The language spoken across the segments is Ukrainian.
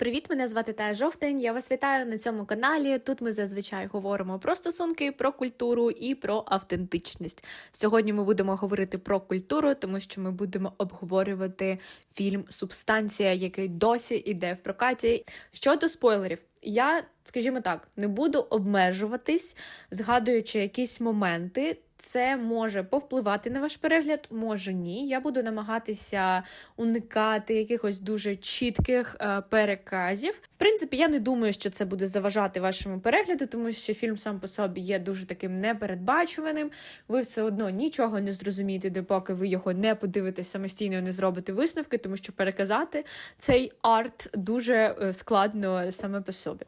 Привіт, мене звати Тая Жовтень. Я вас вітаю на цьому каналі. Тут ми зазвичай говоримо про стосунки, про культуру і про автентичність. Сьогодні ми будемо говорити про культуру, тому що ми будемо обговорювати фільм Субстанція, який досі іде в прокаті. Щодо спойлерів, я, скажімо так, не буду обмежуватись, згадуючи якісь моменти. Це може повпливати на ваш перегляд, може ні. Я буду намагатися уникати якихось дуже чітких е, переказів. В принципі, я не думаю, що це буде заважати вашому перегляду, тому що фільм сам по собі є дуже таким непередбачуваним. Ви все одно нічого не зрозумієте, допоки ви його не подивитесь самостійно, не зробите висновки, тому що переказати цей арт дуже е, складно саме по собі.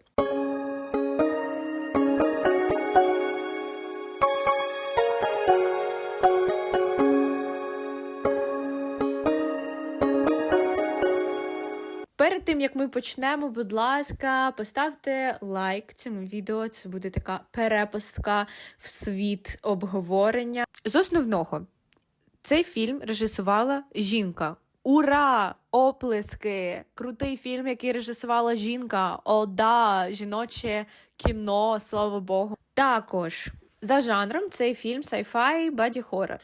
Як ми почнемо, будь ласка, поставте лайк цьому відео. Це буде така перепустка в світ обговорення. З основного цей фільм режисувала жінка. Ура! Оплески! Крутий фільм, який режисувала жінка. О, да, жіноче кіно, слава Богу. Також за жанром цей фільм sci-fi баді хоррор.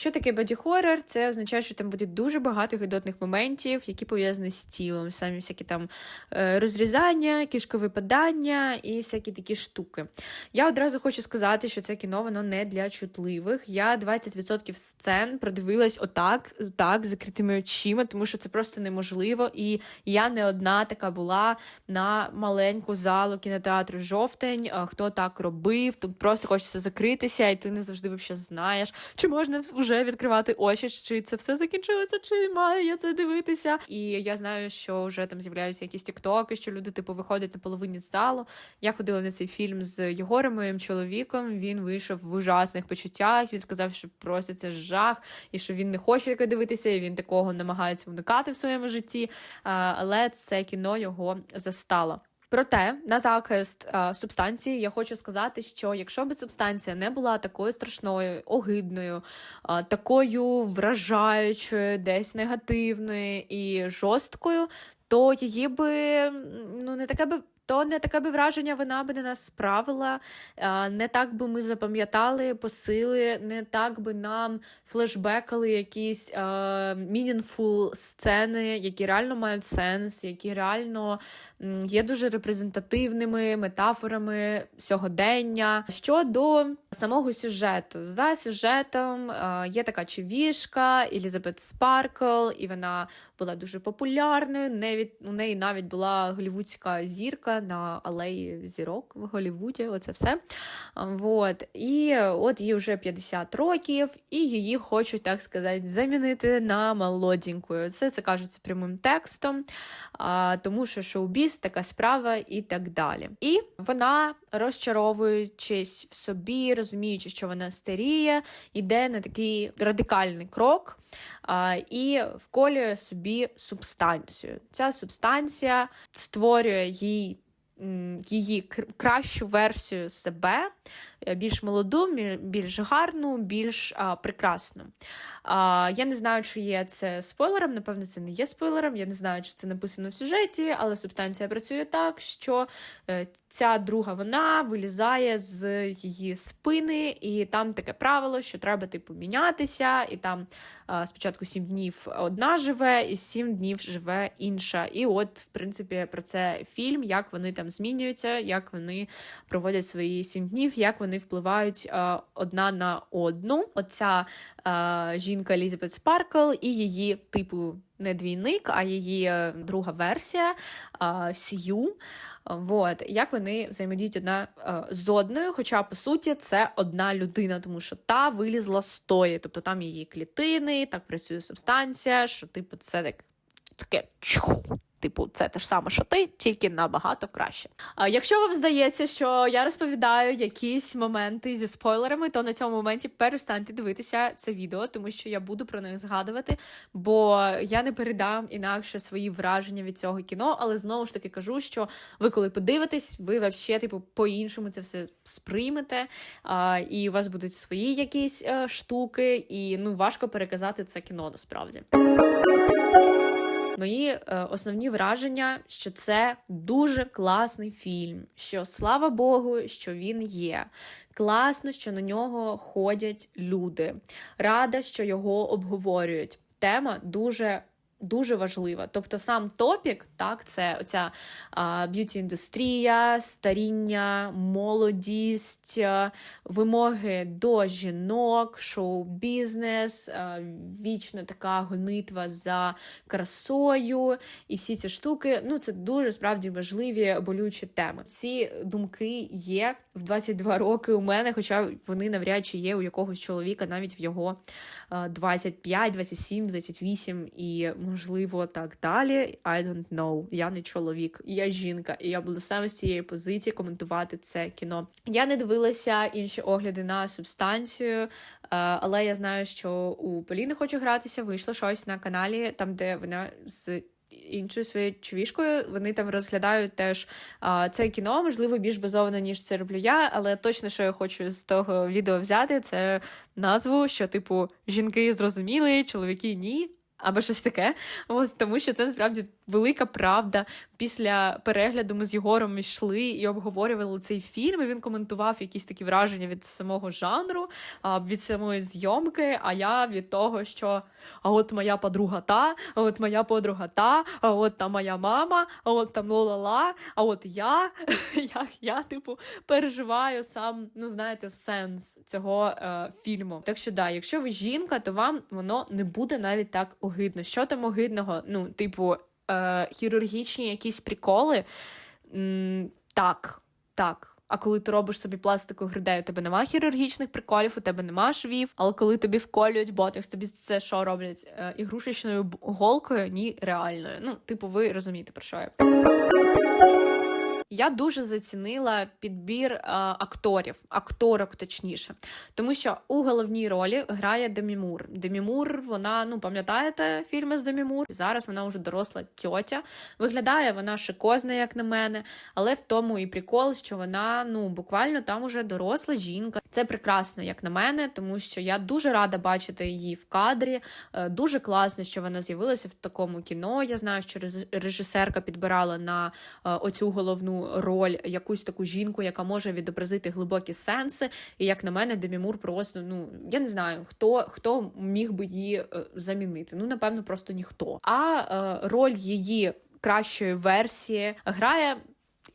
Що таке боді-хоррор? Це означає, що там буде дуже багато гидотних моментів, які пов'язані з тілом, самі всякі там е, розрізання, кишковипадання і всякі такі штуки. Я одразу хочу сказати, що це кіно воно не для чутливих. Я 20% сцен продивилась отак, так, закритими очима, тому що це просто неможливо. І я не одна така була на маленьку залу кінотеатру жовтень. Хто так робив, тут просто хочеться закритися, і ти не завжди взагалі знаєш, чи можна вже відкривати очі, чи це все закінчилося, чи маю я це дивитися. І я знаю, що вже там з'являються якісь тіктоки, що люди типу виходять на половині з залу. Я ходила на цей фільм з Єгорем, моїм чоловіком. Він вийшов в ужасних почуттях. Він сказав, що просто це жах, і що він не хоче таке дивитися, і він такого намагається уникати в своєму житті. Але це кіно його застало. Проте на захист а, субстанції я хочу сказати, що якщо б субстанція не була такою страшною, огидною, а, такою вражаючою, десь негативною і жорсткою, то її би ну не таке би то не таке би враження вона би на нас справила, не так би ми запам'ятали посили, не так би нам флешбекали якісь мінінфул сцени, які реально мають сенс, які реально є дуже репрезентативними метафорами сьогодення. Щодо самого сюжету, за сюжетом є така човішка Елізабет Спаркл, і вона була дуже популярною. У неї навіть була голівудська зірка на алеї зірок в Голівуді. Оце все. Вот. І от їй вже 50 років, і її хочуть, так сказати, замінити на молоденькою. Це це кажеться прямим текстом, тому що шоу-біз така справа і так далі. І вона, розчаровуючись в собі, розуміючи, що вона старіє, йде на такий радикальний крок і вколює собі субстанцію. Ця субстанція створює їй її кращу версію себе, більш молоду, більш гарну, більш а, прекрасну. А, Я не знаю, чи є це спойлером, напевно, це не є спойлером. Я не знаю, чи це написано в сюжеті, але субстанція працює так, що е, ця друга вона вилізає з її спини, і там таке правило, що треба типу мінятися, і там а, спочатку сім днів одна живе, і сім днів живе інша. І от, в принципі, про це фільм, як вони там змінюються, як вони проводять свої сім днів, як вони впливають а, одна на одну. Оця а, жінка Елізабет Спаркл і її типу не двійник, а її е, друга версія Сью. Вот. Як вони взаємодіють одна з одною, хоча по суті це одна людина, тому що та вилізла з тої, тобто там її клітини, так працює субстанція, що типу це так таке. Типу, це те ж саме, що ти, тільки набагато краще. А якщо вам здається, що я розповідаю якісь моменти зі спойлерами, то на цьому моменті перестаньте дивитися це відео, тому що я буду про них згадувати, бо я не передам інакше свої враження від цього кіно. Але знову ж таки кажу, що ви, коли подивитесь, ви взагалі, типу, по-іншому це все сприймете, а, і у вас будуть свої якісь а, е, штуки, і ну важко переказати це кіно насправді. Мої е, основні враження, що це дуже класний фільм. Що слава Богу, що він є. Класно, що на нього ходять люди. Рада, що його обговорюють. Тема дуже дуже важлива. Тобто, сам топік, так, це оця б'юті-індустрія, старіння, молодість, а, вимоги до жінок, шоу-бізнес, а, вічна така гонитва за красою і всі ці штуки. Ну, це дуже справді важливі болючі теми. Ці думки є в 22 роки у мене, хоча вони навряд чи є у якогось чоловіка, навіть в його 25, 27, 28 і можливо, так далі. I don't know. Я не чоловік, я жінка, і я буду саме з цієї позиції коментувати це кіно. Я не дивилася інші огляди на субстанцію, е, але я знаю, що у Поліни хочу гратися. Вийшло щось на каналі, там де вона з. Іншою своєю човішкою вони там розглядають теж а, це кіно, можливо, більш базоване, ніж це роблю я, але точно, що я хочу з того відео взяти, це назву, що, типу, жінки зрозуміли, чоловіки ні або щось таке. От, Тому що це насправді велика правда. Після перегляду ми з Єгором йшли і обговорювали цей фільм. і Він коментував якісь такі враження від самого жанру, від самої зйомки. А я від того, що а от моя подруга та, а от моя подруга та, а от там моя мама, а от там ла-ла-ла, а от я, як я, типу, переживаю сам, ну знаєте, сенс цього е, фільму. Так що да, якщо ви жінка, то вам воно не буде навіть так огидно. Що там огидного? Ну, типу, е, хірургічні якісь приколи. М, так, так. А коли ти робиш собі пластику грудей, у тебе немає хірургічних приколів, у тебе немає швів. Але коли тобі вколюють ботокс, тобі це що роблять е, ігрушечною голкою? Ні, реальною. Ну, типу, ви розумієте про що я. Я дуже зацінила підбір а, акторів, акторок точніше, тому що у головній ролі грає Демі Мур. Демі Мур, вона, ну пам'ятаєте фільми з Демі Мур? Зараз вона вже доросла тьотя. Виглядає вона шикозна, як на мене, але в тому і прикол, що вона ну буквально там уже доросла жінка. Це прекрасно, як на мене, тому що я дуже рада бачити її в кадрі. Е, дуже класно, що вона з'явилася в такому кіно. Я знаю, що режисерка підбирала на е, оцю головну роль якусь таку жінку, яка може відобразити глибокі сенси. І як на мене, Демімур просто ну я не знаю, хто хто міг би її е, замінити. Ну напевно, просто ніхто. А роль її кращої версії грає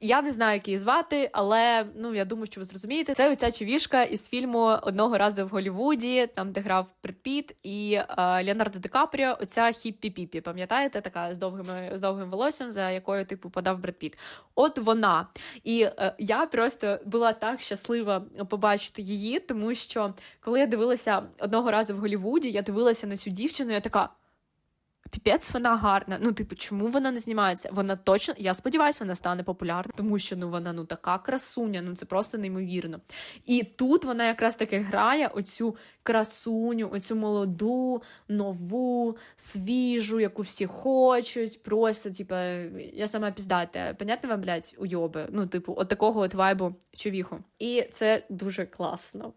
я не знаю, як її звати, але ну я думаю, що ви зрозумієте. Це оця човішка із фільму одного разу в Голівуді, там де грав Піт і е, Леонардо Ди Капріо, Оця хіппі піпі пам'ятаєте, така з довгими з довгим волоссям, за якою типу подав Бред Піт. От вона. І е, я просто була так щаслива побачити її, тому що коли я дивилася одного разу в Голівуді, я дивилася на цю дівчину, я така. Піпець, вона гарна. Ну, типу, чому вона не знімається? Вона точно, я сподіваюся, вона стане популярною, тому що ну вона ну така красуня, ну це просто неймовірно. І тут вона якраз таки грає оцю красуню, оцю молоду, нову, свіжу, яку всі хочуть. Просто, типу, я сама піздата. Понятно вам, блядь, уйоби? Ну, типу, от такого от вайбу човіху. І це дуже класно.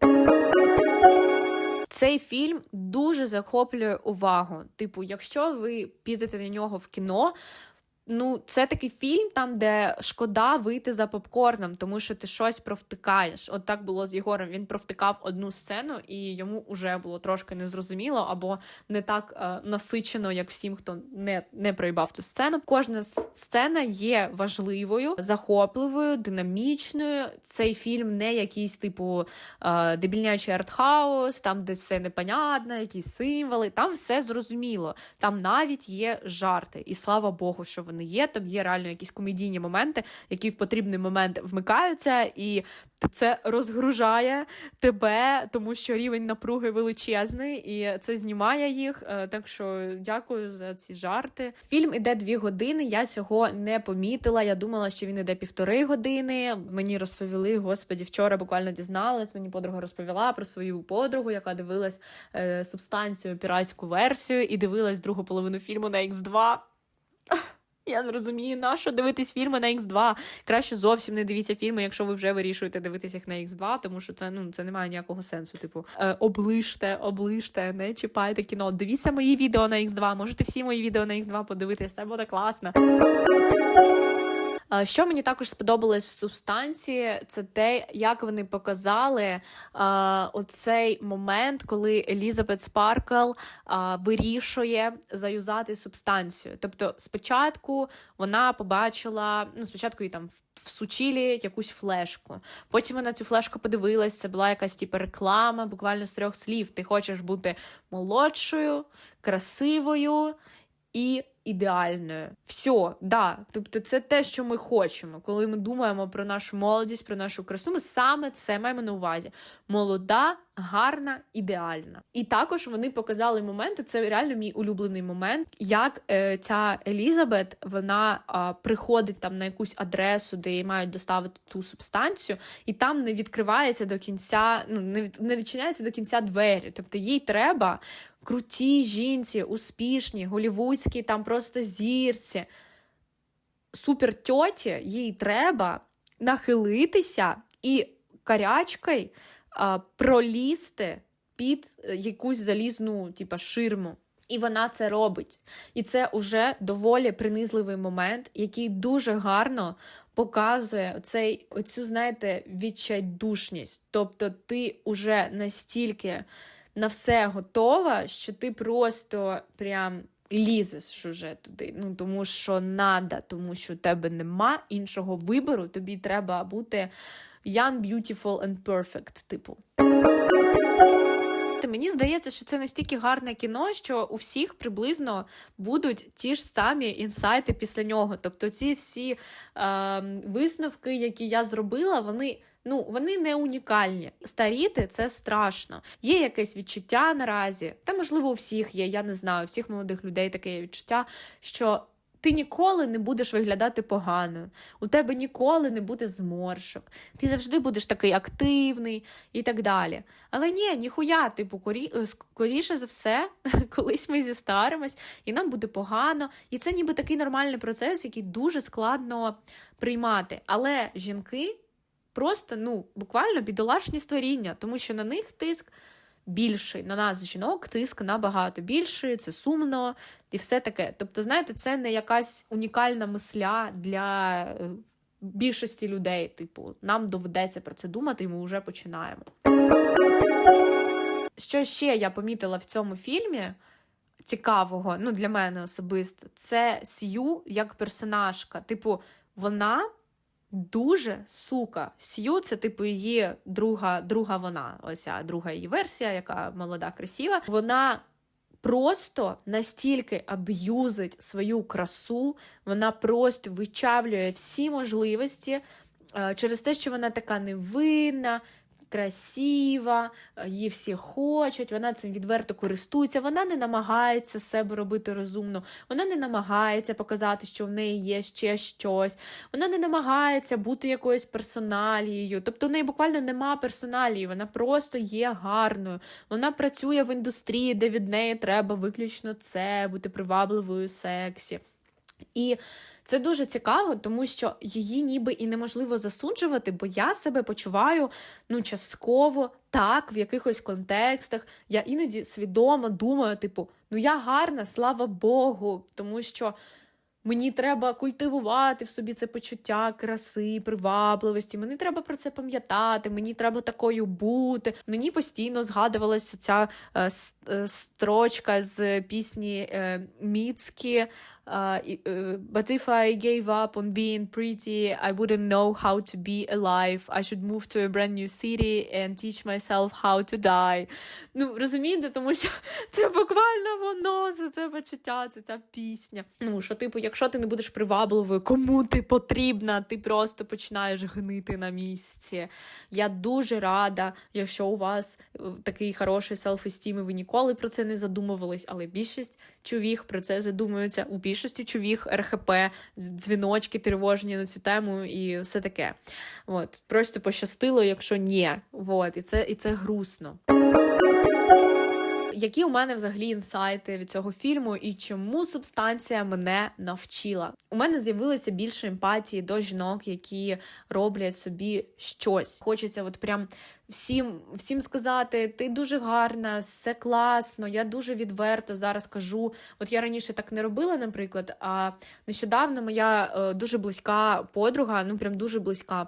Цей фільм дуже захоплює увагу. Типу, якщо ви підете на нього в кіно, ну, це такий фільм, там, де шкода вийти за попкорном, тому що ти щось провтикаєш. От так було з Єгорем. Він провтикав одну сцену, і йому вже було трошки незрозуміло або не так е, насичено, як всім, хто не не проїбав ту сцену. Кожна сцена є важливою, захопливою, динамічною. Цей фільм не якийсь типу е, дебільнячий артхаус, там де все непонятно, якісь символи. Там все зрозуміло. Там навіть є жарти, і слава Богу, що вони вони є. Там є реально якісь комедійні моменти, які в потрібний момент вмикаються, і це розгружає тебе, тому що рівень напруги величезний, і це знімає їх. Е, так що дякую за ці жарти. Фільм іде дві години. Я цього не помітила. Я думала, що він іде півтори години. Мені розповіли, господі, вчора буквально дізналась. Мені подруга розповіла про свою подругу, яка дивилась е, субстанцію піратську версію і дивилась другу половину фільму на X2. Я не розумію, на що дивитись фільми на X2. Краще зовсім не дивіться фільми, якщо ви вже вирішуєте дивитися їх на X2, тому що це ну це не має ніякого сенсу. Типу, е, оближте, оближте, не чіпайте кіно. Дивіться мої відео на X2. Можете всі мої відео на X2 подивитися, це буде класно. Е, Що мені також сподобалось в субстанції, це те, як вони показали е, оцей момент, коли Елізабет Спаркл е, вирішує заюзати субстанцію. Тобто, спочатку вона побачила, ну спочатку їй там всучили якусь флешку. Потім вона цю флешку подивилась, це була якась типу, реклама, буквально з трьох слів. Ти хочеш бути молодшою, красивою і ідеальною. Все, да. Тобто, це те, що ми хочемо. Коли ми думаємо про нашу молодість, про нашу красу, ми саме це маємо на увазі. Молода, гарна, ідеальна. І також вони показали моменти. Це реально мій улюблений момент, як е, ця Елізабет вона е, приходить там на якусь адресу, де їй мають доставити ту субстанцію, і там не відкривається до кінця, ну не, від, не відчиняється до кінця двері. Тобто їй треба круті жінці, успішні, голівудські, там просто зірці. Супер тьоті, їй треба нахилитися і карячкою пролізти під якусь залізну, типа, ширму. І вона це робить. І це уже доволі принизливий момент, який дуже гарно показує оцей, оцю, знаєте, відчайдушність. Тобто, ти уже настільки на все готова, що ти просто прям лізеш уже туди. Ну тому що надо, тому що у тебе нема іншого вибору. Тобі треба бути young, beautiful and perfect, типу. Мені здається, що це настільки гарне кіно, що у всіх приблизно будуть ті ж самі інсайти після нього. Тобто, ці всі е, висновки, які я зробила, вони ну вони не унікальні. Старіти це страшно. Є якесь відчуття наразі, та можливо у всіх є. Я не знаю, у всіх молодих людей таке відчуття, що. Ти ніколи не будеш виглядати погано, у тебе ніколи не буде зморшок, ти завжди будеш такий активний і так далі. Але ні, ніхуя, типу, корі... скоріше за все, колись ми зістаримось, і нам буде погано. І це ніби такий нормальний процес, який дуже складно приймати. Але жінки просто ну, буквально бідолашні створіння, тому що на них тиск більший. На нас, жінок, тиск набагато більший, це сумно і все таке. Тобто, знаєте, це не якась унікальна мисля для е, більшості людей. Типу, нам доведеться про це думати, і ми вже починаємо. Що ще я помітила в цьому фільмі? Цікавого, ну для мене особисто, це Сью як персонажка. Типу, вона Дуже сука. Сью, це типу її друга друга вона, оця друга її версія, яка молода, красива. Вона просто настільки аб'юзить свою красу, вона просто вичавлює всі можливості е, через те, що вона така невинна, красива, е, її всі хочуть, вона цим відверто користується, вона не намагається себе робити розумно, вона не намагається показати, що в неї є ще щось, вона не намагається бути якоюсь персоналією. Тобто в неї буквально нема персоналії, вона просто є гарною. Вона працює в індустрії, де від неї треба виключно це, бути привабливою сексі. І це дуже цікаво, тому що її ніби і неможливо засуджувати, бо я себе почуваю ну, частково так, в якихось контекстах. Я іноді свідомо думаю, типу, ну я гарна, слава Богу, тому що. Мені треба культивувати в собі це почуття краси, привабливості. Мені треба про це пам'ятати, мені треба такою бути. Мені постійно згадувалася ця е, е, строчка з пісні е, Міцкі. Uh, uh, but if I gave up on being pretty, I wouldn't know how to be alive. I should move to a brand new city and teach myself how to die. Ну, розумієте, тому що це буквально воно, це це почуття, це ця пісня. Ну, що, типу, якщо ти не будеш привабливою, кому ти потрібна, ти просто починаєш гнити на місці. Я дуже рада, якщо у вас е, такий хороший селф-естім, і ви ніколи про це не задумувались, але більшість чувіх про це задумуються у більшості чувіх РХП, дзвіночки тривожні на цю тему і все таке. От. Просто пощастило, якщо ні. От. І це, І це грустно. Які у мене взагалі інсайти від цього фільму, і чому субстанція мене навчила? У мене з'явилося більше емпатії до жінок, які роблять собі щось. Хочеться, от прям всім всім сказати: ти дуже гарна, все класно. Я дуже відверто зараз кажу. От я раніше так не робила, наприклад. А нещодавно моя е, дуже близька подруга, ну прям дуже близька,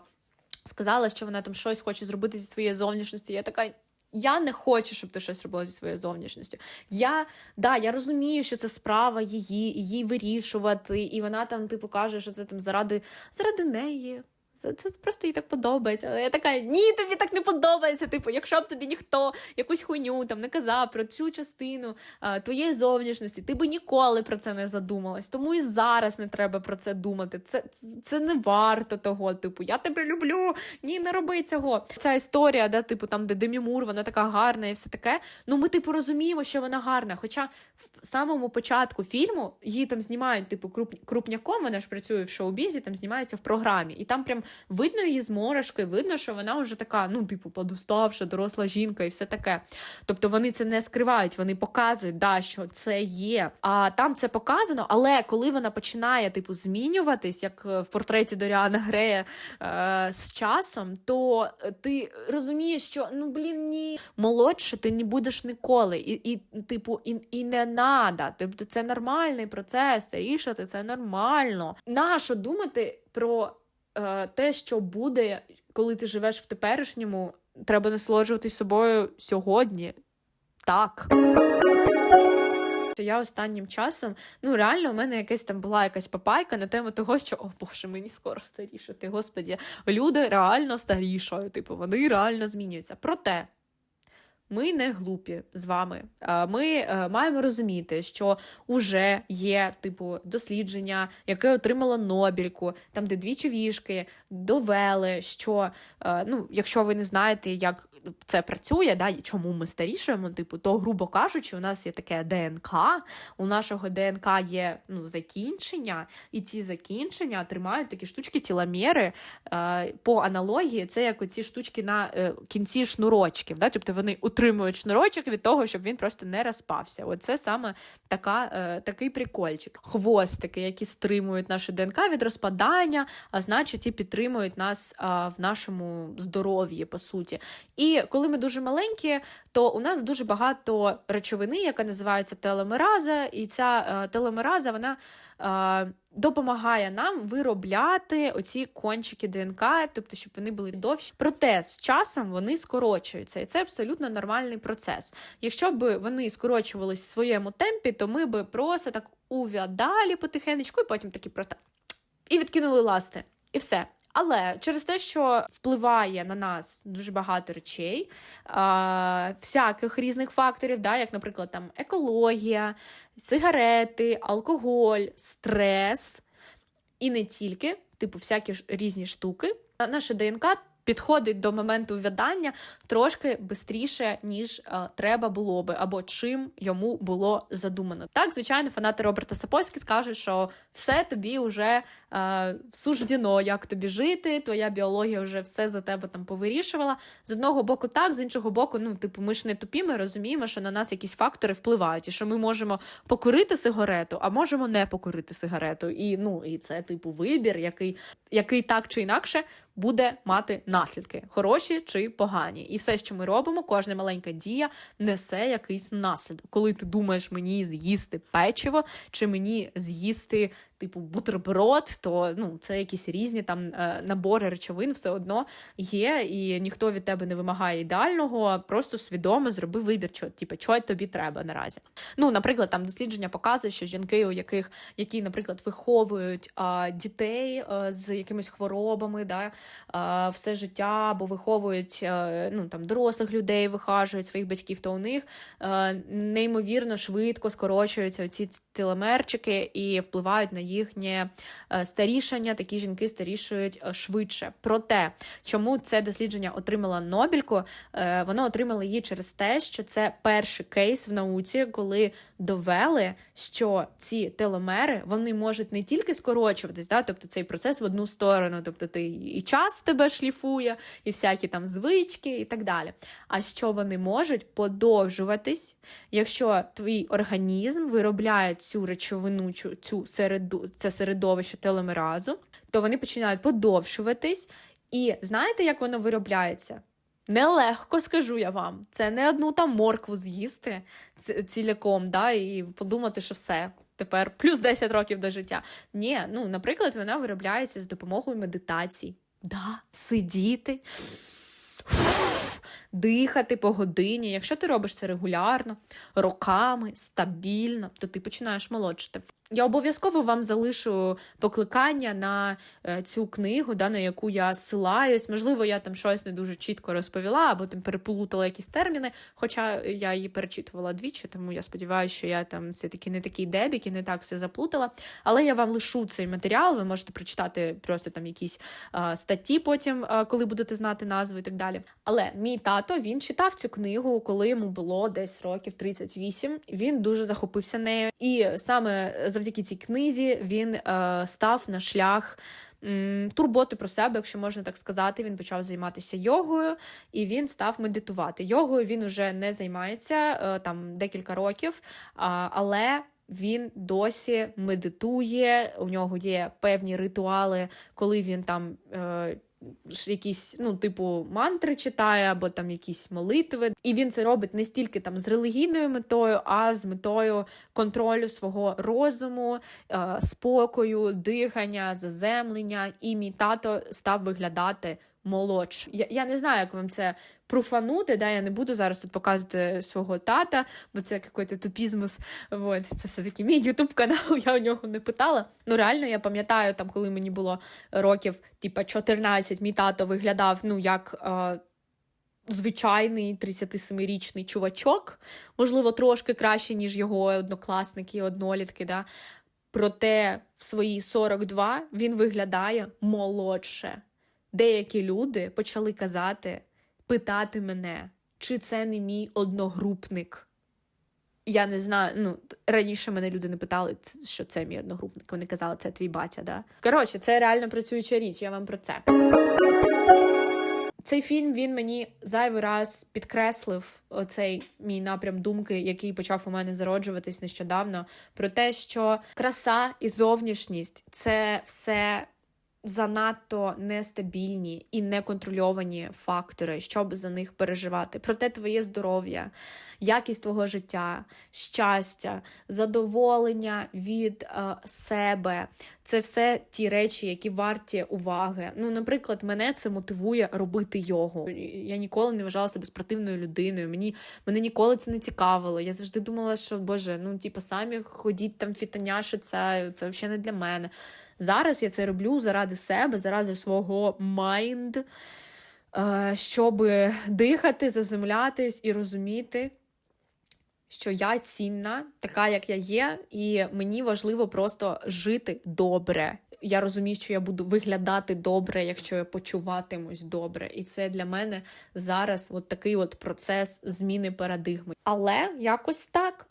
сказала, що вона там щось хоче зробити зі своєю зовнішністю. Я така. Я не хочу, щоб ти щось робила зі своєю зовнішністю. Я да, я розумію, що це справа її, її вирішувати, і вона там, типу, каже, що це там заради заради неї. Це, це просто їй так подобається. Але я така, ні, тобі так не подобається. Типу, якщо б тобі ніхто якусь хуйню там не казав про цю частину а, твоєї зовнішності, ти би ніколи про це не задумалась. Тому і зараз не треба про це думати. Це це не варто того. Типу, я тебе люблю, ні, не роби цього. Ця історія, да, типу, там, де Демі Мур, вона така гарна і все таке. Ну, ми, типу, розуміємо, що вона гарна. Хоча в самому початку фільму її там знімають, типу, круп, крупняком, вона ж працює в шоу-бізі, там знімається в програмі. І там прям видно її зморашки, видно, що вона вже така, ну, типу, подуставша, доросла жінка і все таке. Тобто вони це не скривають, вони показують, да, що це є. А там це показано, але коли вона починає, типу, змінюватись, як в портреті Доріана Грея е, з часом, то ти розумієш, що ну блін, ні, молодше ти не будеш ніколи. І, і типу, і, і не надо. Тобто це нормальний процес, старішати це нормально. Нащо думати про е, те, що буде, коли ти живеш в теперішньому, треба насолоджуватись собою сьогодні. Так. Я останнім часом, ну реально, у мене якась там була якась папайка на тему того, що о Боже, мені скоро старішати. Господі, люди реально старішають, типу, вони реально змінюються. Проте ми не глупі з вами. Ми е, маємо розуміти, що вже є типу дослідження, яке отримало Нобільку, там де дві човішки довели, що е, ну, якщо ви не знаєте, як це працює, да, чому ми старішаємо, типу, то, грубо кажучи, у нас є таке ДНК, у нашого ДНК є ну, закінчення, і ці закінчення тримають такі штучки тіломєри. Е, по аналогії, це як оці штучки на е, кінці шнурочків. Да? Тобто вони утримують шнурочок від того, щоб він просто не розпався. Оце саме така, е, такий прикольчик. Хвостики, які стримують нашу ДНК від розпадання, а значить і підтримують нас в нашому здоров'ї, по суті. І і коли ми дуже маленькі, то у нас дуже багато речовини, яка називається телемераза, і ця е, телемераза вона е, допомагає нам виробляти оці кончики ДНК, тобто, щоб вони були довші. Проте з часом вони скорочуються, і це абсолютно нормальний процес. Якщо б вони скорочувались в своєму темпі, то ми б просто так увядалі потихенечку, і потім такі просто і відкинули ласти. І все. Але через те, що впливає на нас дуже багато речей, а, всяких різних факторів, да, як, наприклад, там екологія, сигарети, алкоголь, стрес, і не тільки, типу, всякі різні штуки, наша ДНК підходить до моменту в'ядання трошки швидше, ніж е, треба було би, або чим йому було задумано. Так, звичайно, фанати Роберта Сапольські скажуть, що все тобі вже е, суждено, як тобі жити, твоя біологія вже все за тебе там повирішувала. З одного боку, так, з іншого боку, ну, типу, ми ж не тупі, ми розуміємо, що на нас якісь фактори впливають, і що ми можемо покурити сигарету, а можемо не покурити сигарету. І ну, і це, типу, вибір, який, який так чи інакше буде мати наслідки, хороші чи погані. І все, що ми робимо, кожна маленька дія несе якийсь наслідок. Коли ти думаєш мені з'їсти печиво, чи мені з'їсти типу бутерброд, то ну це якісь різні там е, набори речовин, все одно є, і ніхто від тебе не вимагає ідеального, просто свідомо зроби вибір, що типу, що тобі треба наразі. Ну, наприклад, там дослідження показує, що жінки, у яких які, наприклад, виховують а, дітей а, з якимись хворобами, да, а, все життя або виховують а, ну там дорослих людей, вихажують своїх батьків, то у них а, неймовірно швидко скорочуються ці телемерчики і впливають на їхнє е, старішання, такі жінки старішують е, швидше. Проте, чому це дослідження отримала Нобільку? Е, Воно отримало її через те, що це перший кейс в науці, коли довели, що ці теломери вони можуть не тільки скорочуватись, да, тобто цей процес в одну сторону, тобто ти і час тебе шліфує, і всякі там звички, і так далі. А що вони можуть подовжуватись, якщо твій організм виробляє цю речовину, цю середу, це середовище теломеразу, то вони починають подовжуватись. І знаєте, як воно виробляється? Нелегко скажу я вам. Це не одну там моркву з'їсти ціляком, да, і подумати, що все. Тепер плюс 10 років до життя. Ні, ну, наприклад, вона виробляється з допомогою медитацій. Да, сидіти, дихати по годині. Якщо ти робиш це регулярно, роками, стабільно, то ти починаєш молодшити. Я обов'язково вам залишу покликання на е, цю книгу, да, на яку я ссилаюсь. Можливо, я там щось не дуже чітко розповіла, або там переплутала якісь терміни. Хоча я її перечитувала двічі, тому я сподіваюся, що я там все-таки не такий дебік і не так все заплутала. Але я вам лишу цей матеріал. Ви можете прочитати просто там якісь е, статті потім, е, коли будете знати назву і так далі. Але мій тато він читав цю книгу, коли йому було десь років 38. Він дуже захопився нею, і саме завдяки цій книзі він е, став на шлях. Турботи про себе, якщо можна так сказати, він почав займатися йогою і він став медитувати. Йогою він уже не займається е, там декілька років, але він досі медитує. У нього є певні ритуали, коли він там. Якісь, ну, типу, мантри читає, або там якісь молитви. І він це робить не стільки там з релігійною метою, а з метою контролю свого розуму, е, спокою, дихання, заземлення. І мій тато став виглядати молодше. Я, я не знаю, як вам це пруфанути, да, я не буду зараз тут показувати свого тата, бо це якийсь тупізмус. Вот, це все-таки мій ютуб канал, я у нього не питала. Ну, реально, я пам'ятаю, там, коли мені було років, типа 14, мій тато виглядав, ну, як. Е, Звичайний 37-річний чувачок, можливо, трошки краще, ніж його однокласники однолітки. Да? Проте в свої 42 він виглядає молодше. Деякі люди почали казати, питати мене, чи це не мій одногрупник. Я не знаю, ну раніше мене люди не питали, що це мій одногрупник. Вони казали, це твій батя, да. Коротше, це реально працююча річ, я вам про це. Цей фільм він мені зайвий раз підкреслив оцей мій напрям думки, який почав у мене зароджуватись нещодавно, про те, що краса і зовнішність це все занадто нестабільні і неконтрольовані фактори, щоб за них переживати. Проте твоє здоров'я, якість твого життя, щастя, задоволення від е, себе це все ті речі, які варті уваги. Ну, наприклад, мене це мотивує робити йогу. Я ніколи не вважала себе спортивною людиною. Мені мене ніколи це не цікавило. Я завжди думала, що боже, ну типу, самі ходіть там фітаняши, це, це взагалі не для мене. Зараз я це роблю заради себе, заради свого майнд, е, щоб дихати, заземлятись і розуміти, що я цінна, така, як я є, і мені важливо просто жити добре. Я розумію, що я буду виглядати добре, якщо я почуватимусь добре. І це для мене зараз от такий от процес зміни парадигми. Але якось так.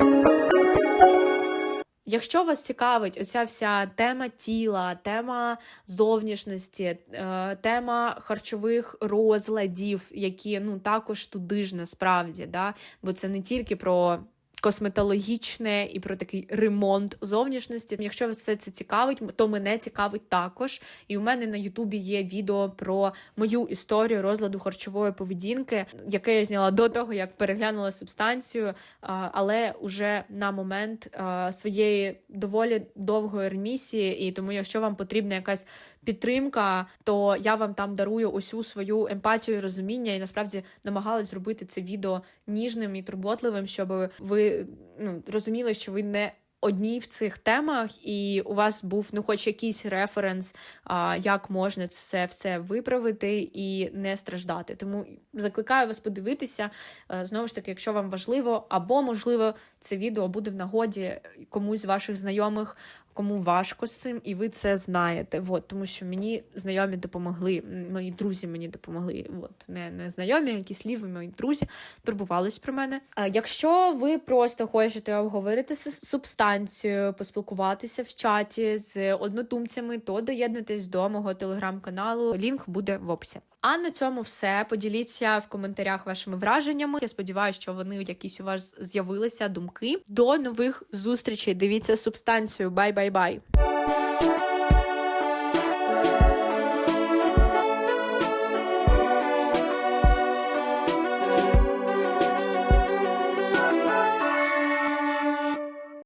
Якщо вас цікавить оця вся тема тіла, тема зовнішності, е, тема харчових розладів, які ну також туди ж насправді, да? бо це не тільки про косметологічне і про такий ремонт зовнішності. Якщо вас все це цікавить, то мене цікавить також. І у мене на Ютубі є відео про мою історію розладу харчової поведінки, яке я зняла до того, як переглянула субстанцію, але уже на момент своєї доволі довгої ремісії. І тому, якщо вам потрібна якась підтримка, то я вам там дарую усю свою емпатію і розуміння, і насправді намагалась зробити це відео ніжним і турботливим, щоб ви ну, розуміли, що ви не одні в цих темах, і у вас був ну, хоч якийсь референс, а, як можна це все виправити і не страждати. Тому закликаю вас подивитися е, знову ж таки, якщо вам важливо, або можливо це відео буде в нагоді комусь з ваших знайомих, кому важко з цим, і ви це знаєте. От, тому що мені знайомі допомогли, мої друзі мені допомогли. От, не, не знайомі, якісь ліві мої друзі турбувались про мене. А якщо ви просто хочете обговорити с- субстанцію, поспілкуватися в чаті з однодумцями, то доєднуйтесь до мого телеграм-каналу. Лінк буде в описі. А на цьому все. Поділіться в коментарях вашими враженнями. Я сподіваюся, що вони якісь у вас з'явилися думки. До нових зустрічей. Дивіться субстанцію. Бай-бай-бай.